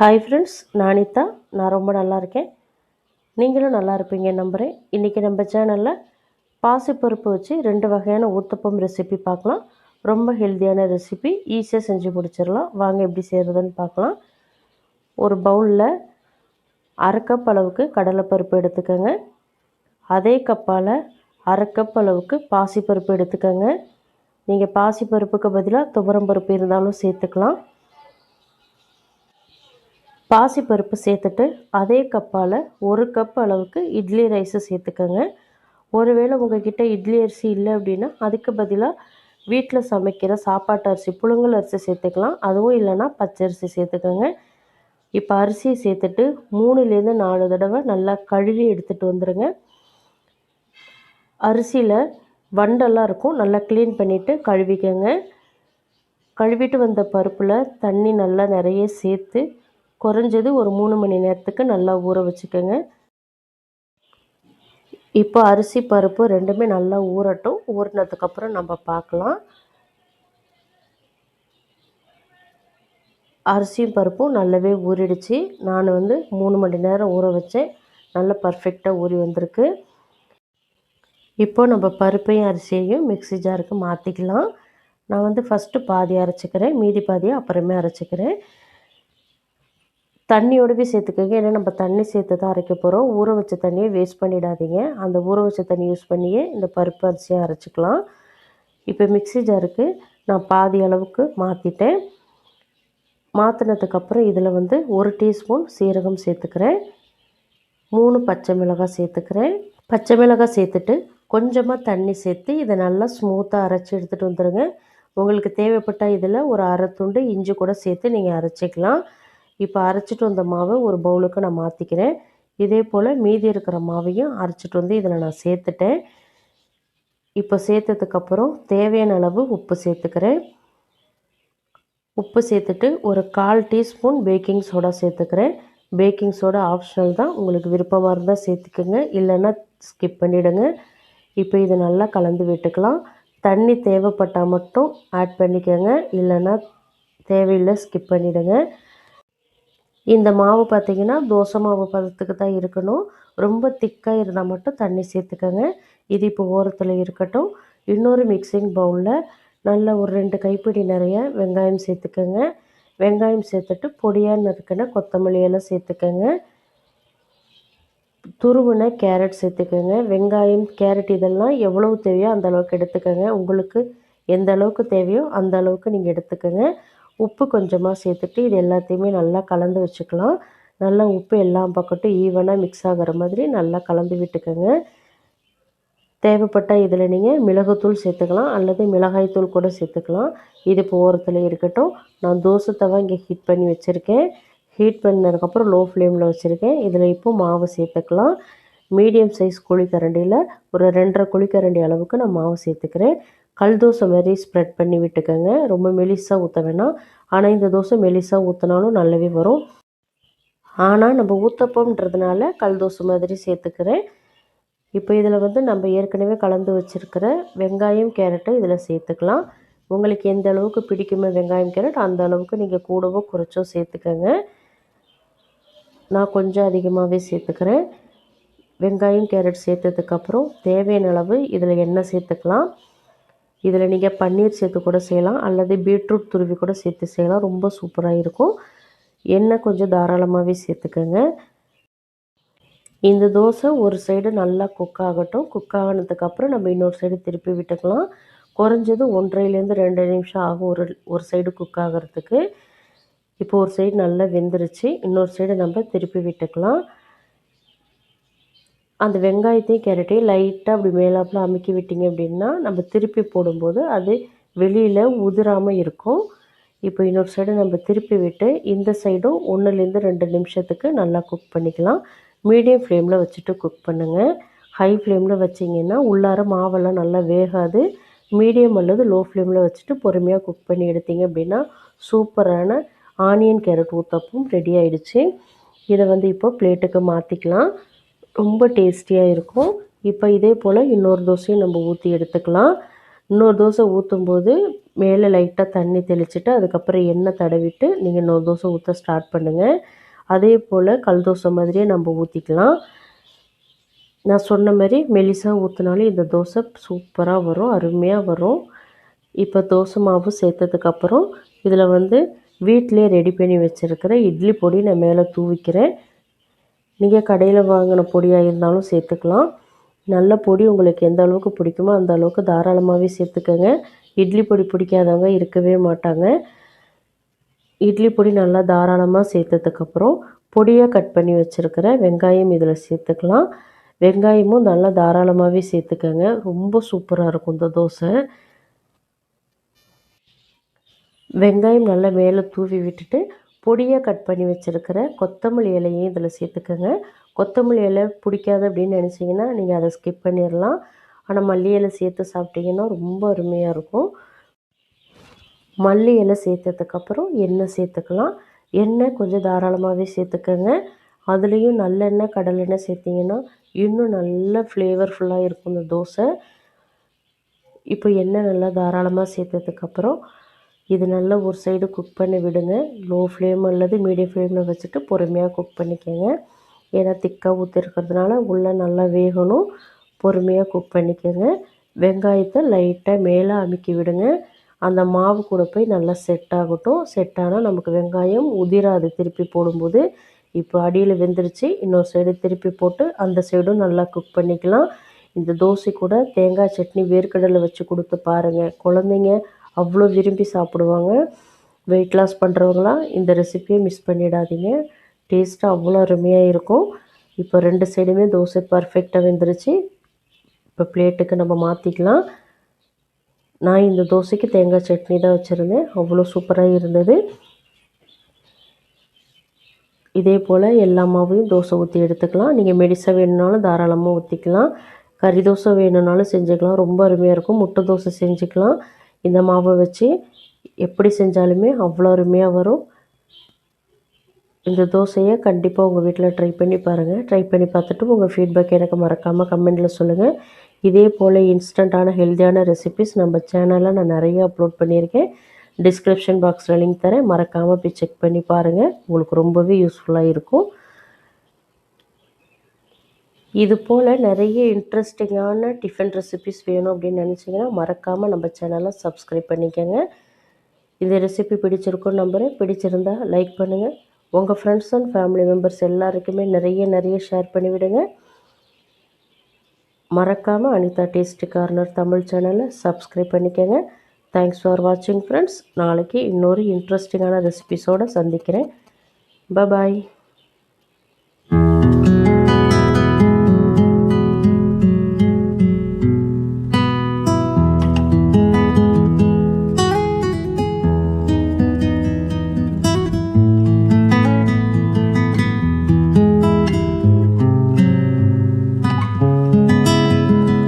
Hi friends நானிதா நான் ரொம்ப நல்லா இருக்கேன். நீங்களும் நல்லா இருப்பீங்க நம்புகிறேன் இன்றைக்கி நம்ம சேனலில் பாசிப்பருப்பு வச்சு ரெண்டு வகையான ஊத்தப்பம் ரெசிபி பார்க்கலாம். ரொம்ப ஹெல்த்தியான ரெசிபி ஈஸியாக செஞ்சு முடிச்சிடலாம். வாங்க எப்படி செய்கிறதுன்னு பார்க்கலாம். ஒரு பவுலில் அரை கப் அளவுக்கு கடலைப்பருப்பு எடுத்துக்கோங்க. அதே கப்பால் அரை கப் அளவுக்கு பாசிப்பருப்பு எடுத்துக்கோங்க. நீங்கள் பாசிப்பருப்புக்கு பதிலாக துவரம் பருப்பு இருந்தாலும் சேர்த்துக்கலாம். பாசிப்பருப்பு சேர்த்துட்டு அதே கப்பால் ஒரு கப் அளவுக்கு இட்லி ரைஸை சேர்த்துக்கோங்க. ஒருவேளை உங்ககிட்ட இட்லி அரிசி இல்லை அப்படின்னா அதுக்கு பதிலாக வீட்டில் சமைக்கிற சாப்பாட்டு அரிசி புழுங்கல் அரிசி சேர்த்துக்கலாம். அதுவும் இல்லைன்னா பச்சரிசி சேர்த்துக்கோங்க. இப்போ அரிசியை சேர்த்துட்டு மூணுலேருந்து நாலு தடவை நல்லா கழுவி எடுத்துகிட்டு வந்துடுங்க அரிசியில் வண்டெல்லாம் இருக்கும். நல்லா க்ளீன் பண்ணிவிட்டு கழுவிக்கோங்க. கழுவிட்டு வந்த பருப்பில் தண்ணி நல்லா நிறைய சேர்த்து குறைஞ்சது ஒரு மூணு மணி நேரத்துக்கு நல்லா ஊற வச்சுக்கோங்க. இப்போ அரிசி பருப்பு ரெண்டுமே நல்லா ஊறட்டும். ஊறினதுக்கப்புறம் நம்ம பார்க்கலாம். அரிசியும் பருப்பும் நல்லாவே ஊறிடுச்சு. நான் வந்து மூணு மணி நேரம் ஊற வச்சேன். நல்லா பர்ஃபெக்டாக ஊறி வந்திருக்கு. இப்போ நம்ம பருப்பையும் அரிசியையும் மிக்ஸி ஜாருக்கு மாற்றிக்கலாம் நான் வந்து ஃபஸ்ட்டு பாதி அரைச்சிக்கிறேன். மீதி பாதியை அப்புறமே அரைச்சிக்கிறேன். தண்ணியோடவே சேர்த்துக்கோங்க. ஏன்னா நம்ம தண்ணி சேர்த்து தான் அரைக்க போகிறோம் ஊற வச்ச தண்ணியை வேஸ்ட் பண்ணிடாதீங்க. அந்த ஊற வச்ச தண்ணி யூஸ் பண்ணியே இந்த பருப்பு அரிசியை அரைச்சிக்கலாம். இப்போ மிக்ஸி ஜாருக்கு நான் பாதி அளவுக்கு மாற்றிட்டேன் மாற்றினதுக்கப்புறம் இதில் வந்து ஒரு டீஸ்பூன் சீரகம் சேர்த்துக்கிறேன். மூணு பச்சை மிளகாய் சேர்த்துக்கிறேன். பச்சை மிளகாய் சேர்த்துட்டு கொஞ்சமாக தண்ணி சேர்த்து இதை நல்லா ஸ்மூத்தாக அரைச்சி எடுத்துகிட்டு வந்துடுங்க உங்களுக்கு தேவைப்பட்டால் இதில் ஒரு அரை துண்டு இஞ்சி கூட சேர்த்து நீங்கள் அரைச்சிக்கலாம். இப்போ அரைச்சிட்டு வந்த மாவை ஒரு பவுலுக்கு நான் மாற்றிக்கிறேன் இதே போல் மீதி இருக்கிற மாவையும் அரைச்சிட்டு வந்து இதில் நான் சேர்த்துட்டேன். இப்போ சேர்த்ததுக்கப்புறம் தேவையான அளவு உப்பு சேர்த்துக்கிறேன். உப்பு சேர்த்துட்டு ஒரு கால் டீஸ்பூன் பேக்கிங் சோடா சேர்த்துக்கிறேன். பேக்கிங் சோடா ஆப்ஷனல் தான். உங்களுக்கு விருப்பமாக இருந்தால் சேர்த்துக்கோங்க. இல்லைன்னா ஸ்கிப் பண்ணிவிடுங்க இப்போ இதை நல்லா கலந்து விட்டுக்கலாம். தண்ணி தேவைப்பட்டால் மட்டும் ஆட் பண்ணிக்கோங்க. இல்லைன்னா தேவையில்லை ஸ்கிப் பண்ணிவிடுங்க இந்த மாவு பார்த்திங்கன்னா தோசை மாவு பதத்துக்கு தான் இருக்கணும். ரொம்ப திக்காக இருந்தால் மட்டும் தண்ணி சேர்த்துக்கோங்க. இது இப்போ ஓரத்தில் இருக்கட்டும். இன்னொரு மிக்சிங் பவுலில் நல்ல ஒரு ரெண்டு கைப்பிடி நிறைய வெங்காயம் சேர்த்துக்கோங்க. வெங்காயம் சேர்த்துட்டு பொடியாக நறுக்கின கொத்தமல்லி எல்லாம் சேர்த்துக்கோங்க. துருவின கேரட் சேர்த்துக்கோங்க. வெங்காயம் கேரட் இதெல்லாம் எவ்வளவு தேவையோ அந்த அளவுக்கு எடுத்துக்கோங்க. உங்களுக்கு எந்த அளவுக்கு தேவையோ அந்த அளவுக்கு நீங்கள் எடுத்துக்கோங்க. உப்பு கொஞ்சமாக சேர்த்துட்டு இது எல்லாத்தையுமே நல்லா கலந்து வச்சுக்கலாம். நல்லா உப்பு எல்லா பக்கட்டும் ஈவனாக மிக்ஸ் ஆகிற மாதிரி நல்லா கலந்து விட்டுக்கோங்க. தேவைப்பட்டால் இதில் நீங்கள் மிளகுத்தூள் சேர்த்துக்கலாம் அல்லது மிளகாய்த்தூள் கூட சேர்த்துக்கலாம். இது இப்போ ஓரத்தில் இருக்கட்டும். நான் தோசை தவா இங்கே ஹீட் பண்ணி வச்சுருக்கேன். ஹீட் பண்ணதுக்கப்புறம் லோ ஃப்ளேமில் வச்சுருக்கேன். இதில் இப்போ மாவு சேர்த்துக்கலாம். மீடியம் சைஸ் குழிக்கரண்டியில் ஒரு ரெண்டரை குழிக்கரண்டி அளவுக்கு நான் மாவு சேர்த்துக்கிறேன். கல் தோசை மாதிரி ஸ்ப்ரெட் பண்ணி விட்டுக்கோங்க. ரொம்ப மெலிசாக ஊற்ற வேணாம். ஆனால் இந்த தோசை மெலிசாக ஊற்றினாலும் நல்லாவே வரும். ஆனால் நம்ம ஊற்றப்போன்றதுனால கல் தோசை மாதிரி சேர்த்துக்கிறேன். இப்போ இதில் வந்து நம்ம ஏற்கனவே கலந்து வச்சுருக்கிற வெங்காயம் கேரட்டை இதில் சேர்த்துக்கலாம். உங்களுக்கு எந்த அளவுக்கு பிடிக்குமோ வெங்காயம் கேரட் அந்த அளவுக்கு நீங்கள் கூடவோ குறைச்சோ சேர்த்துக்கோங்க. நான் கொஞ்சம் அதிகமாகவே சேர்த்துக்கிறேன். வெங்காயம் கேரட் சேர்த்ததுக்கப்புறம் தேவையான அளவு இதில் எண்ணெய் சேர்த்துக்கலாம். இதில் நீங்கள் பன்னீர் சேர்த்து கூட செய்யலாம் அல்லது பீட்ரூட் துருவி கூட சேர்த்து செய்யலாம். ரொம்ப சூப்பராக இருக்கும். எண்ணெய் கொஞ்சம் தாராளமாகவே சேர்த்துக்கோங்க. இந்த தோசை ஒரு சைடு நல்லா குக் ஆகட்டும். குக் ஆகினதுக்கப்புறம் நம்ம இன்னொரு சைடு திருப்பி விட்டுக்கலாம். குறைஞ்சது ஒன்றரைலேருந்து ரெண்டு நிமிஷம் ஆகும் ஒரு ஒரு சைடு குக் ஆகிறதுக்கு. இப்போ ஒரு சைடு நல்லா வெந்துருச்சு. இன்னொரு சைடு நம்ம திருப்பி விட்டுக்கலாம். அந்த வெங்காயத்தையும் கேரட்டையும் லைட்டாக அப்படி மேலாப்பில் அமுக்கி விட்டிங்க அப்படின்னா நம்ம திருப்பி போடும்போது அது வெளியில் உதிராமல் இருக்கும். இப்போ இன்னொரு சைடு நம்ம திருப்பி விட்டு இந்த சைடும் ஒன்றுலேருந்து ரெண்டு நிமிஷத்துக்கு நல்லா குக் பண்ணிக்கலாம். மீடியம் ஃப்ளேமில் வச்சுட்டு குக் பண்ணுங்கள் ஹை ஃப்ளேமில் வச்சிங்கன்னா உள்ளார மாவெல்லாம் நல்லா வேகாது. மீடியம் அல்லது லோ ஃப்ளேமில் வச்சுட்டு பொறுமையாக குக் பண்ணி எடுத்தீங்க அப்படின்னா சூப்பரான ஆனியன் கேரட் ஊத்தப்பும் ரெடி ஆகிடுச்சு இதை வந்து இப்போ பிளேட்டுக்கு மாற்றிக்கலாம் ரொம்ப டேஸ்டியாக இருக்கும். இப்போ இதே போல் இன்னொரு தோசையும் நம்ம ஊற்றி எடுத்துக்கலாம். இன்னொரு தோசை ஊற்றும்போது மேலே லைட்டாக தண்ணி தெளிச்சுட்டு அதுக்கப்புறம் எண்ணெய் தடவிட்டு நீங்கள் இன்னொரு தோசை ஊற்ற ஸ்டார்ட் பண்ணுங்கள் அதே போல் கல் தோசை மாதிரியே நம்ம ஊற்றிக்கலாம் நான் சொன்ன மாதிரி மெலிசாக ஊற்றினாலும் இந்த தோசை சூப்பராக வரும் அருமையாக வரும். இப்போ தோசை மாவு சேர்த்ததுக்கப்புறம் இதில் வந்து வீட்டிலே ரெடி பண்ணி வச்சுருக்கிற இட்லி பொடி நான் மேலே தூவிக்கிறேன். நீங்கள் கடையில் வாங்கின பொடியாக இருந்தாலும் சேர்த்துக்கலாம். நல்ல பொடி உங்களுக்கு எந்த அளவுக்கு பிடிக்குமோ அந்த அளவுக்கு தாராளமாகவே சேர்த்துக்கோங்க. இட்லி பொடி பிடிக்காதவங்க இருக்கவே மாட்டாங்க. இட்லி பொடி நல்லா தாராளமாக சேர்த்ததுக்கப்புறம் பொடியாக கட் பண்ணி வச்சுருக்கிற வெங்காயம் இதில் சேர்த்துக்கலாம். வெங்காயமும் நல்லா தாராளமாகவே சேர்த்துக்கோங்க. ரொம்ப சூப்பராக இருக்கும் இந்த தோசை. வெங்காயம் நல்லா மேலே தூவி விட்டுட்டு பொடியாக கட் பண்ணி வச்சுருக்கிற கொத்தமல்லி இலையும் இதில் சேர்த்துக்கோங்க. கொத்தமல்லி இலை பிடிக்காது அப்படின்னு நினச்சிங்கன்னா நீங்கள் அதை ஸ்கிப் பண்ணிடலாம். ஆனால் மல்லி இலை சேர்த்து சாப்பிட்டிங்கன்னா ரொம்ப அருமையாக இருக்கும். மல்லி இலை சேர்த்ததுக்கப்புறம் எண்ணெய் சேர்த்துக்கலாம். எண்ணெய் கொஞ்சம் தாராளமாகவே சேர்த்துக்கோங்க. அதுலேயும் நல்லெண்ணெய் கடலெண்ணெய் சேர்த்திங்கன்னா இன்னும் நல்ல ஃப்ளேவர்ஃபுல்லாக இருக்கும் இந்த தோசை. இப்போ எண்ணெய் நல்லா தாராளமாக சேர்த்ததுக்கப்புறம் இது நல்லா ஒரு சைடு குக் பண்ணி விடுங்க. லோ ஃப்ளேம் அல்லது மீடியம் ஃப்ளேமில் வச்சுட்டு பொறுமையாக குக் பண்ணிக்கோங்க. ஏன்னா திக்காக ஊற்றிருக்கிறதுனால உள்ளே நல்லா வேகணும். பொறுமையாக குக் பண்ணிக்கோங்க. வெங்காயத்தை லைட்டாக மேலே அமுக்கி விடுங்க. அந்த மாவு கூட போய் நல்லா செட் ஆகட்டும். செட் ஆனால் நமக்கு வெங்காயம் உதிராது திருப்பி போடும்போது. இப்போ அடியில் வெந்துருச்சு. இன்னொரு சைடு திருப்பி போட்டு அந்த சைடும் நல்லா குக் பண்ணிக்கலாம். இந்த தோசை கூட தேங்காய் சட்னி வேர்க்கடலை வச்சு கொடுத்து பாருங்கள் குழந்தைங்க அவ்வளோ விரும்பி சாப்பிடுவாங்க. வெயிட் லாஸ் பண்ணுறவங்களாம் இந்த ரெசிப்பியை மிஸ் பண்ணிடாதீங்க. டேஸ்ட்டாக அவ்வளோ அருமையாக இருக்கும். இப்போ ரெண்டு சைடுமே தோசை பர்ஃபெக்டாக வெந்துருச்சு. இப்போ பிளேட்டுக்கு நம்ம மாற்றிக்கலாம் நான் இந்த தோசைக்கு தேங்காய் சட்னி தான் வச்சுருந்தேன். அவ்வளோ சூப்பராக இருந்தது. இதே போல் எல்லா மாவையும் தோசை ஊற்றி எடுத்துக்கலாம். நீங்கள் மெடிசை வேணும்னாலும் தாராளமாக ஊற்றிக்கலாம் கறி தோசை வேணும்னாலும் செஞ்சுக்கலாம். ரொம்ப அருமையாக இருக்கும். முட்டை தோசை செஞ்சுக்கலாம். இந்த மாவை வச்சு எப்படி செஞ்சாலுமே அவ்வளோ அருமையாக வரும். இந்த தோசையை கண்டிப்பாக உங்கள் வீட்டில் ட்ரை பண்ணி பாருங்கள் ட்ரை பண்ணி பார்த்துட்டு உங்கள் ஃபீட்பேக் எனக்கு மறக்காமல் கமெண்டில் சொல்லுங்கள் இதே போல் இன்ஸ்டண்ட்டான ஹெல்த்தியான ரெசிபிஸ் நம்ம சேனலில் நான் நிறைய அப்லோட் பண்ணியிருக்கேன். டிஸ்கிரிப்ஷன் பாக்ஸில் லிங்க் தரேன். மறக்காமல் போய் செக் பண்ணி பாருங்கள் உங்களுக்கு ரொம்பவே யூஸ்ஃபுல்லாக இருக்கும். இது போல் நிறைய இன்ட்ரெஸ்டிங்கான டிஃபன் ரெசிபிஸ் வேணும் அப்படின்னு நினச்சிங்கன்னா மறக்காமல் நம்ம சேனலை சப்ஸ்கிரைப் பண்ணிக்கோங்க. இந்த ரெசிபி பிடிச்சிருக்கோம் நம்புகிறேன் பிடிச்சிருந்தா லைக் பண்ணுங்கள் உங்கள் ஃப்ரெண்ட்ஸ் அண்ட் ஃபேமிலி மெம்பர்ஸ் எல்லாருக்குமே நிறைய நிறைய ஷேர் பண்ணிவிடுங்க மறக்காமல் அனிதா டேஸ்ட் கார்னர் தமிழ் சேனலை சப்ஸ்கிரைப் பண்ணிக்கோங்க. தேங்க்ஸ் ஃபார் வாட்சிங் ஃப்ரெண்ட்ஸ் நாளைக்கு இன்னொரு இன்ட்ரெஸ்டிங்கான ரெசிபிஸோடு சந்திக்கிறேன். பாய்